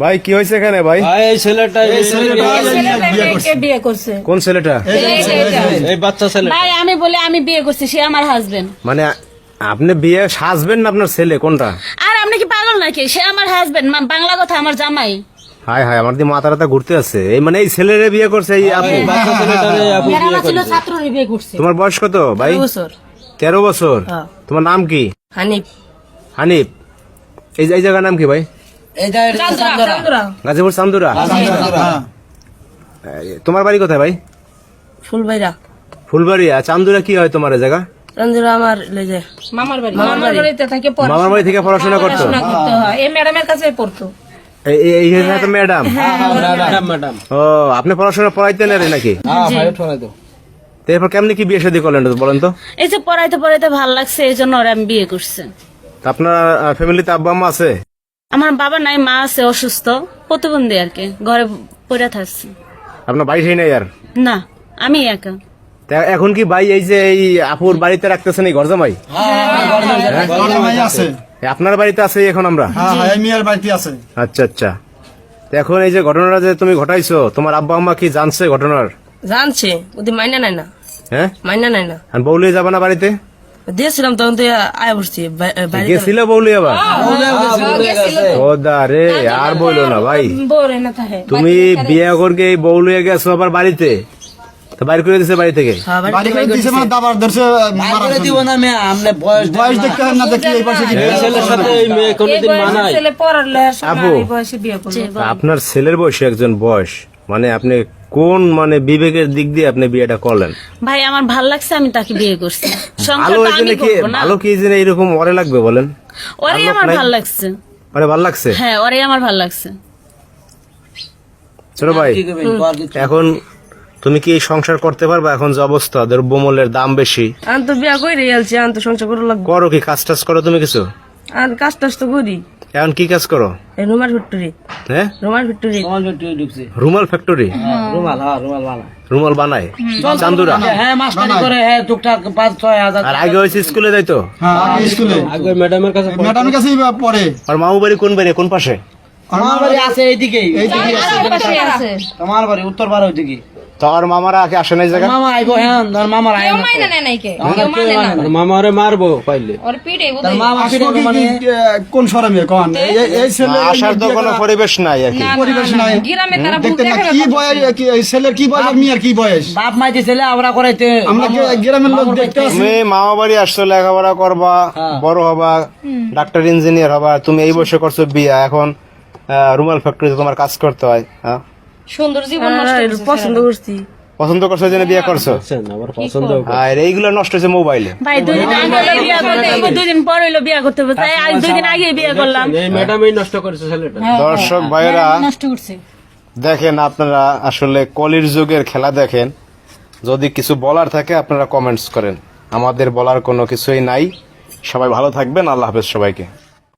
ভাই কি হয়েছে এখানে ভাই? ভাই এই ছেলেটা বিয়ে করছে। কোন ছেলেটা? এই বাচ্চা ছেলে ভাই আমি বলে আমি বিয়ে করছি সে আমার হাজবেন্ড মানে আপনি বিয়ে সাজবেন না আপনার ছেলে? কোনটা? আর আপনি কি পাগল নাকি? সে আমার হাজবেন্ড বাংলা কথা আমার জামাই। হাই হাই আমার দিয়ে মাথা রাতা ঘুরতে আছে। এই মানে এই ছেলেরে বিয়ে করছে এই আপু। ছাত্র বিয়ে করছে। তোমার বয়স কত ভাই? তেরো বছর। হ্যাঁ। তোমার নাম কি? হানিফ। হানিফ। এই জায়গার নাম কি ভাই? গাজীপুর চান্দুরা তোমার বাড়ি কোথায় ভাই? ফুলবাইরা ফুলবাড়িয়া। চান্দুরা কি হয় তোমার জায়গা? আমার মামার বাড়ি। মামার বাড়িতে থাকে মামার বাড়ি থেকে পড়াশোনা করতো? এই ম্যাডামের কাছে পড়তো। এই- এই- এই ম্যাডাম ম্যাডাম? ম্যাডাম ও আপনি পড়াশোনা পড়াইতেন আরে নাকি? হ্যাঁ এরপর কেমনি কি বিয়ে শাদী করলেন বলেন তো? এই যে পড়াইতে পড়াইতে ভালো লাগছে এই জন্য ওরা আমি বিয়ে করছে। আপনার ফ্যামিলিতে আব্বা আম্মা আছে? আমার বাবা নাই মা আছে অসুস্থ। প্রতিবন্ধী আর কি ঘরে পড়ে থাকছে। আপনার বাড়ি সেই নাই আর? না আমি একা। তা এখন কি ভাই এই যে এই আপুর বাড়িতে রাখতেছেন এই গরজামাই? গরমাই আছে। আপনার বাড়িতে আছে এখন আমরা? হ্যাঁ হ্যাঁ মিয়ার বাড়িতে আছে। আচ্ছা আচ্ছা। তো এখন এই যে ঘটনাটা যে তুমি ঘটাইছো তোমার আব্বা আম্মা কি জানছে ঘটনার? জানছে ওদের মাইনা নাই না। হ্যাঁ? মাইনা নাই না। আর বৌলিয়ে যাবে না বাড়িতে? দিয়েছিলাম তখন তো আয় বসছি বাড়িতে গেছিল বৌলি আবার? ও দা রে আর না ভাই। তুমি বিয়ে করকে এই গেছো আবার বাড়িতে? তো বাইর করে দিছে বাড়ি থেকে? হ্যাঁ, বাড়ি করে দিছে দাবার ধরছে দিব না মেয়ে আমনে বয়স বয়স দেখতে না দেখি এই পাশে ছেলের সাথে এই মেয়ে কোনোদিন মানায়? ছেলে পড়ালে বয়সে বিয়ে করছে আপনার ছেলের বয়সে একজন বয়স। মানে আপনি কোন মানে বিবেকের দিক দিয়ে আপনি বিয়েটা করলেন? ভাই আমার ভালো লাগছে আমি তাকে বিয়ে করছি। ভালো এই জন্য কি ভালো কি জন্য এরকম ওরে লাগবে বলেন? ওরে আমার ভালো লাগছে। মানে ভালো লাগছে? হ্যাঁ ওরে আমার ভালো লাগছে। ছোট ভাই এখন তুমি কি এই সংসার করতে পারবে? এখন যে অবস্থা দ্রব্যমূল্যের দাম বেশি। আন তো বিয়া করে আলছি আন তো সংসার করে লাগবে। করো কি কাজ টাজ করো তুমি কিছু? আন কাজ টাজ তো করি। এখন কি কাজ করো? রুমার ফ্যাক্টরি। হ্যাঁ? রুমার ফ্যাক্টরি। ঢুকছে। রুমাল ফ্যাক্টরি? রুমাল হ্যাঁ রুমাল বানা রুমাল বানায়? চান্দুরা? হ্যাঁ মাস্টারি করে হ্যাঁ টুকটাক পাঁচ ছয় হাজার আর আগে হয়েছে স্কুলে যাইতো হ্যাঁ আগে স্কুলে। আগে ম্যাডামের কাছে ম্যাডামের কাছেই পড়ে। আর মামু বাড়ি কোন বাড়ি? কোন পাশে? আমার বাড়ি আছে এইদিকেই। তোমার বাড়ি উত্তর পাড়া ওইদিকে তো আর মামারা আগে আসে না জায়গা? মামা আইবো হ্যাঁ তোর মামার আইবো মামারে মারবো পাইলে। তোর মামা আসব কি কি, আহ, কোন সরমে কোন এই- এই- ছেলে আসার তো কোনো পরিবেশ নাই আর কি। পরিবেশ নাই। দেখতে না কি বয়স কি এই ছেলের কি বয়স আর কি বয়স? বাপ মাইতে ছেলে আমরা করাইতে আমরা কি গ্রামের লোক দেখতে আসি? তুমি মামা বাড়ি আসছো লেখাপড়া করবা বড় হবা ডাক্তার ইঞ্জিনিয়ার হবা তুমি এই বয়সে করছ বিয়া। এখন আহ, রুমাল ফ্যাক্টরিতে তোমার কাজ করতে হয় হ্যাঁ? সুন্দর জীবন হ্যাঁ, পছন্দ করছি। পছন্দ করছ জন্য বিয়ে করছ? আমার পছন্দ আর এইগুলো নষ্ট হয়েছে মোবাইলে। ভাই দুই দিন আগে বিয়ে করতে দুই দিন পর হইল বিয়ে করতে হবে তাই আজ দুই দিন আগে বিয়ে করলাম। এই ম্যাডামই নষ্ট করেছে ছেলেটা। দর্শক ভাইয়েরা দেখেন আপনারা আসলে কলির যুগের খেলা দেখেন। যদি কিছু বলার থাকে আপনারা কমেন্টস করেন। আমাদের বলার কোনো কিছুই নাই। সবাই ভালো থাকবেন আল্লাহ হাফেজ সবাইকে।